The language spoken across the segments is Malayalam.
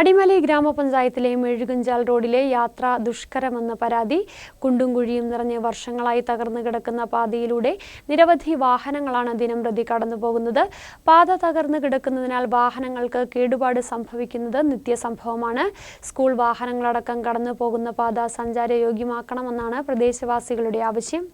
അടിമലി ഗ്രാമപഞ്ചായത്തിലെ മെഴുകുഞ്ചാൽ റോഡിലെ യാത്ര ദുഷ്കരമെന്ന പരാതി കുണ്ടും കുഴിയും നിറഞ്ഞ് വർഷങ്ങളായി തകർന്നു കിടക്കുന്ന പാതയിലൂടെ നിരവധി വാഹനങ്ങളാണ് ദിനംപ്രതി കടന്നുപോകുന്നത്. പാത തകർന്നു കിടക്കുന്നതിനാൽ വാഹനങ്ങൾക്ക് കേടുപാട് സംഭവിക്കുന്നത് നിത്യസംഭവമാണ്. സ്കൂൾ വാഹനങ്ങളടക്കം കടന്നു പോകുന്ന പാത സഞ്ചാരയോഗ്യമാക്കണമെന്നാണ് പ്രദേശവാസികളുടെ ആവശ്യം.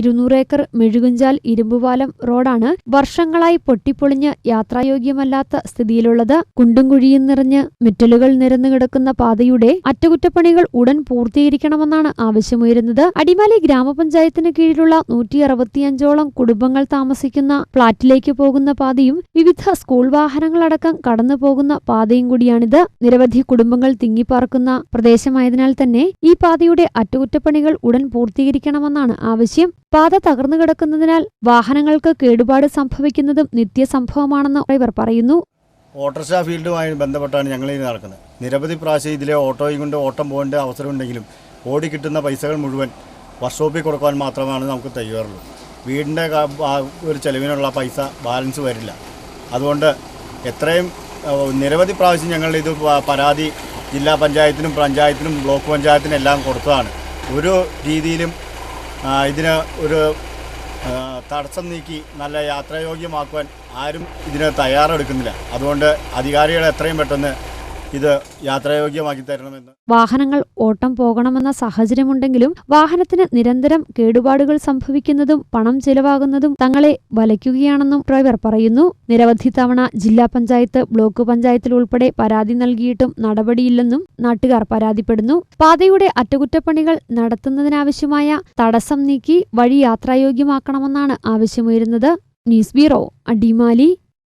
ഇരുന്നൂറ് ഏക്കർ മെഴുകുഞ്ചാൽ ഇരുമ്പുപാലം റോഡാണ് വർഷങ്ങളായി പൊട്ടിപ്പൊളിഞ്ഞ് യാത്രായോഗ്യമല്ലാത്ത സ്ഥിതിയിലുള്ളത്. കുണ്ടും കുഴിയും നിറഞ്ഞ് മെറ്റലുകൾ നിരന്നു കിടക്കുന്ന പാതയുടെ അറ്റകുറ്റപ്പണികൾ ഉടൻ പൂർത്തീകരിക്കണമെന്നാണ് ആവശ്യമുയരുന്നത്. അടിമാലി ഗ്രാമപഞ്ചായത്തിന് കീഴിലുള്ള നൂറ്റി അറുപത്തിയഞ്ചോളം കുടുംബങ്ങൾ താമസിക്കുന്ന ഫ്ളാറ്റിലേക്ക് പോകുന്ന പാതയും വിവിധ സ്കൂൾ വാഹനങ്ങളടക്കം കടന്നു പോകുന്ന പാതയും കൂടിയാണിത്. നിരവധി കുടുംബങ്ങൾ തിങ്ങിപ്പാർക്കുന്ന പ്രദേശമായതിനാൽ തന്നെ ഈ പാതയുടെ അറ്റകുറ്റപ്പണികൾ ഉടൻ പൂർത്തീകരിക്കണമെന്നാണ് ആവശ്യം. പാത തകർന്നു കിടക്കുന്നതിനാൽ വാഹനങ്ങൾക്ക് കേടുപാട് സംഭവിക്കുന്നതും നിത്യസംഭവമാണെന്ന് ഡ്രൈവർ പറയുന്നു. ഓട്ടോറിക്ഷ ഫീൽഡുമായി ബന്ധപ്പെട്ടാണ് ഞങ്ങൾ ഇത് നടക്കുന്നത്. നിരവധി പ്രാവശ്യം ഇതിലെ ഓട്ടോയും കൊണ്ട് ഓട്ടം പോകേണ്ട അവസരമുണ്ടെങ്കിലും ഓടി കിട്ടുന്ന പൈസകൾ മുഴുവൻ വർക്ക്ഷോപ്പിൽ കൊടുക്കാൻ മാത്രമാണ് നമുക്ക് തയ്യാറുള്ളൂ. വീടിന്റെ ഒരു ചെലവിനുള്ള പൈസ ബാലൻസ് വരില്ല. അതുകൊണ്ട് എത്രയും നിരവധി പ്രാവശ്യം ഞങ്ങൾ ഇത് പരാതി ജില്ലാ പഞ്ചായത്തിനും പഞ്ചായത്തിനും ബ്ലോക്ക് പഞ്ചായത്തിനും എല്ലാം കൊടുത്തതാണ്. ഒരു രീതിയിലും ഇതിന് ഒരു തടസ്സം നീക്കി നല്ല യാത്രായോഗ്യമാക്കുവാൻ ആരും ഇതിന് തയ്യാറെടുക്കുന്നില്ല. അതുകൊണ്ട് അധികാരികൾ എത്രയും പെട്ടെന്ന് ഇത് യാത്രായോഗ്യമാക്കി തരണമെന്ന്. വാഹനങ്ങൾ ഓട്ടം പോകണമെന്ന സാഹചര്യമുണ്ടെങ്കിലും വാഹനത്തിന് നിരന്തരം കേടുപാടുകൾ സംഭവിക്കുന്നതും പണം ചെലവാകുന്നതും തങ്ങളെ വലയ്ക്കുകയാണെന്നും ഡ്രൈവർ പറയുന്നു. നിരവധി തവണ ജില്ലാ പഞ്ചായത്ത് ബ്ലോക്ക് പഞ്ചായത്തിൽ ഉൾപ്പെടെ പരാതി നൽകിയിട്ടും നടപടിയില്ലെന്നും നാട്ടുകാർ പരാതിപ്പെടുന്നു. പാതയുടെ അറ്റകുറ്റപ്പണികൾ നടത്തുന്നതിനാവശ്യമായ തടസ്സം നീക്കി വഴി യാത്രായോഗ്യമാക്കണമെന്നാണ് ആവശ്യമുയരുന്നത്. News bureau Adimali.